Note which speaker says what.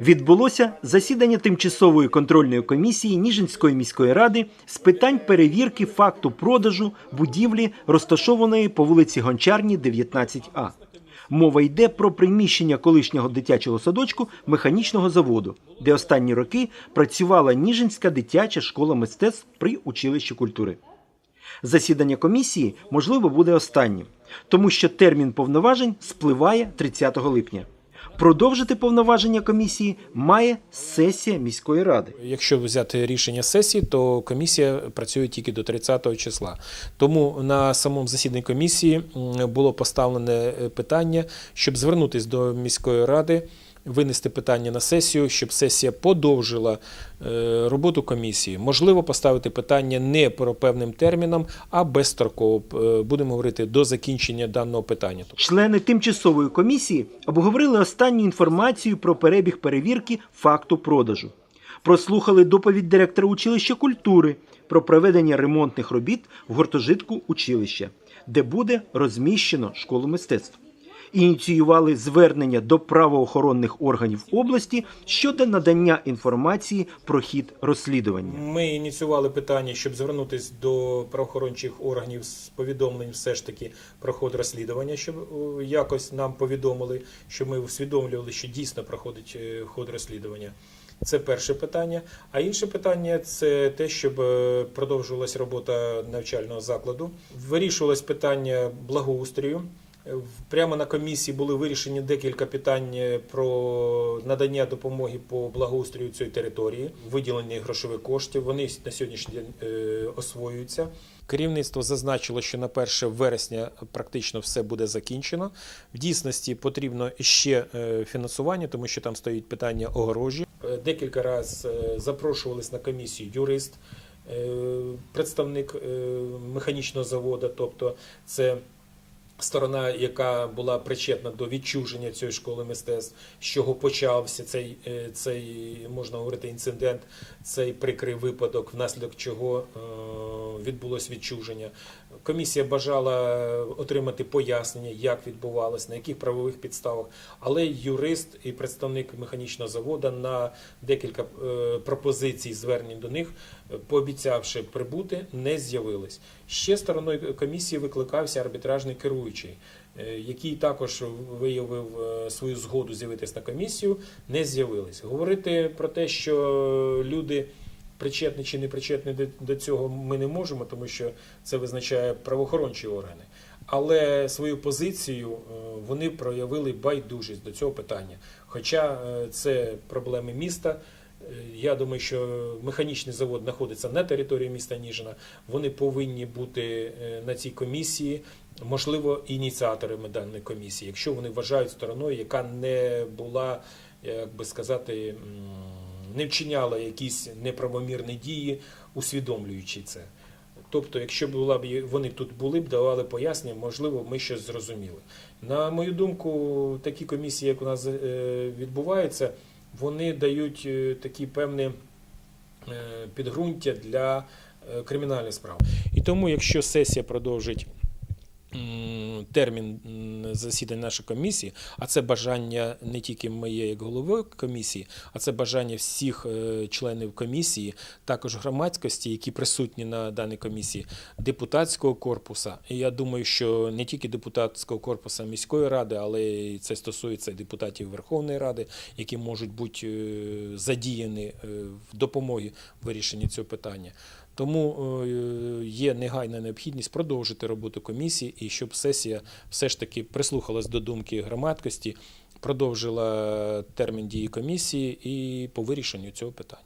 Speaker 1: Відбулося засідання тимчасової контрольної комісії Ніжинської міської ради з питань перевірки факту продажу будівлі, розташованої по вулиці Гончарні, 19А. Мова йде про приміщення колишнього дитячого садочку механічного заводу, де останні роки працювала Ніжинська дитяча школа мистецтв при училищі культури. Засідання комісії, можливо, буде останнім, тому що термін повноважень спливає 30 липня. Продовжити повноваження комісії має сесія міської ради.
Speaker 2: Якщо взяти рішення сесії, то комісія працює тільки до 30 числа. Тому на самому засіданні комісії було поставлене е, питання, щоб звернутися до міської ради, винести питання на сесію, щоб сесія подовжила е, роботу комісії. Можливо, поставити питання не про певним терміном, а безстроково. Е, Будемо говорити до закінчення даного питання.
Speaker 1: Члени тимчасової комісії обговорили останню інформацію про перебіг перевірки факту продажу. Прослухали доповідь директора училища культури про проведення ремонтних робіт в гуртожитку училища, де буде розміщено школу мистецтв. Ініціювали звернення до правоохоронних органів області щодо надання інформації про хід розслідування.
Speaker 2: Ми ініціювали питання, щоб звернутися до правоохорончих органів з повідомленням все ж таки про ход розслідування, щоб е, якось нам повідомили, щоб ми усвідомлювали, що дійсно проходить е, ход розслідування. Це перше питання. А інше питання це те, щоб е, продовжувалася робота навчального закладу. Вирішувалось питання благоустрою. Прямо на комісії були вирішені декілька питань е, про надання допомоги по благоустрою цієї території, виділення грошових коштів. Вони на сьогоднішній день е, освоюються. Керівництво зазначило, що на 1 вересня практично все буде закінчено. В дійсності потрібно ще е, фінансування, тому що там стоїть питання огорожі. Декілька разів запрошувались на комісію юрист, представник механічного заводу, тобто це сторона, яка була причетна до відчуження цієї школи мистецтв, з чого почався цей, е, цей можна говорити, інцидент, цей прикрий випадок, внаслідок чого е, відбулось відчуження. Комісія бажала отримати пояснення, як відбувалось, на яких правових підставах, але юрист і представник механічного заводу на декілька е, пропозицій звернень до них, пообіцявши прибути, не з'явились. Ще стороною комісії викликався арбітражний керуючий, е, який також виявив е, свою згоду з'явитись на комісію, не з'явились. Говорити про те, що люди причетні чи не причетні до- цього, ми не можемо, тому що це визначає правоохорончі органи. Але свою позицію е, вони проявили байдужість до цього питання. Хоча е, це проблеми міста. Е, Я думаю, що механічний завод знаходиться на території міста Ніжина. Вони повинні бути на цій комісії, можливо, ініціаторами даної комісії, якщо вони вважають стороною, яка не була, як би сказати, не вчиняла якісь неправомірні дії, усвідомлюючи це. Тобто, якщо була б вони тут були б, давали пояснення, можливо, ми щось зрозуміли. На мою думку, такі комісії, як у нас е, відбуваються, вони дають е, такі певні е, підґрунтя для кримінальних справ. І тому, якщо сесія продовжить термін засідань нашої комісії, а це бажання не тільки моє як голови комісії, а це бажання всіх е, членів комісії, також громадськості, які присутні на даній комісії, депутатського корпусу. І я думаю, що не тільки депутатського корпусу міської ради, але це стосується депутатів Верховної Ради, які можуть бути е, задіяні е, в допомогі вирішенні цього питання. Тому е, є негайна необхідність продовжити роботу комісії і щоб сесія все ж таки прислухалась до думки громадськості, продовжила термін дії комісії і по вирішенню цього питання.